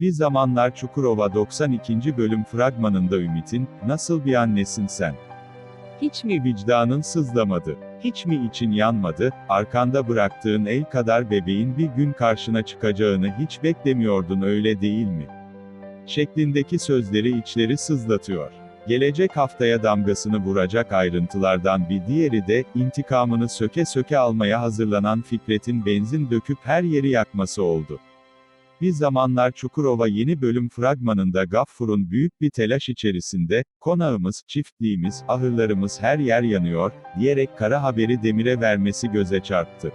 Bir zamanlar Çukurova 92. bölüm fragmanında Ümit'in, nasıl bir annesin sen? Hiç mi vicdanın sızlamadı? Hiç mi için yanmadı? Arkanda bıraktığın el kadar bebeğin bir gün karşına çıkacağını hiç beklemiyordun öyle değil mi? Şeklindeki sözleri içleri sızlatıyor. Gelecek haftaya damgasını vuracak ayrıntılardan bir diğeri de, intikamını söke söke almaya hazırlanan Fikret'in benzin döküp her yeri yakması oldu. Bir zamanlar Çukurova yeni bölüm fragmanında Gaffur'un büyük bir telaş içerisinde, konağımız, çiftliğimiz, ahırlarımız her yer yanıyor, diyerek kara haberi Demir'e vermesi göze çarptı.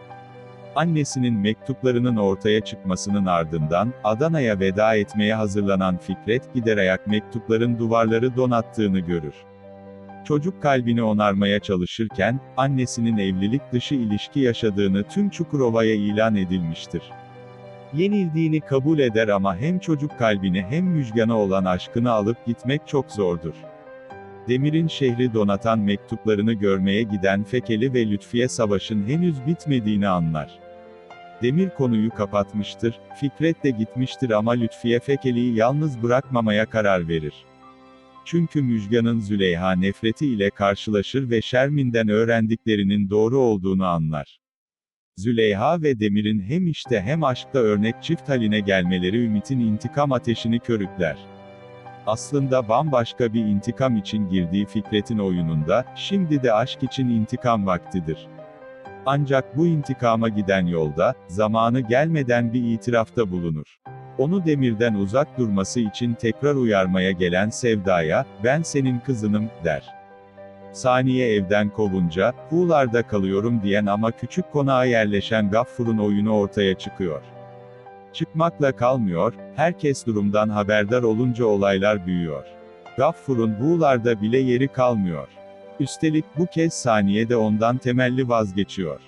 Annesinin mektuplarının ortaya çıkmasının ardından, Adana'ya veda etmeye hazırlanan Fikret, gider ayak mektupların duvarları donattığını görür. Çocuk kalbini onarmaya çalışırken, annesinin evlilik dışı ilişki yaşadığını tüm Çukurova'ya ilan edilmiştir. Yenildiğini kabul eder ama hem çocuk kalbini hem Müjgan'a olan aşkını alıp gitmek çok zordur. Demir'in şehri donatan mektuplarını görmeye giden Fekeli ve Lütfiye savaşın henüz bitmediğini anlar. Demir konuyu kapatmıştır, Fikret de gitmiştir ama Lütfiye Fekeli'yi yalnız bırakmamaya karar verir. Çünkü Müjgan'ın Züleyha nefreti ile karşılaşır ve Şermin'den öğrendiklerinin doğru olduğunu anlar. Züleyha ve Demir'in hem işte hem aşkta örnek çift haline gelmeleri Ümit'in intikam ateşini körükler. Aslında bambaşka bir intikam için girdiği Fikret'in oyununda, şimdi de aşk için intikam vaktidir. Ancak bu intikama giden yolda, zamanı gelmeden bir itirafta bulunur. Onu Demir'den uzak durması için tekrar uyarmaya gelen Sevda'ya, ben senin kızınım, der. Saniye evden kovunca, Huğlar'da kalıyorum diyen ama küçük konağa yerleşen Gaffur'un oyunu ortaya çıkıyor. Çıkmakla kalmıyor, herkes durumdan haberdar olunca olaylar büyüyor. Gaffur'un Huğlar'da bile yeri kalmıyor. Üstelik bu kez Saniye de ondan temelli vazgeçiyor.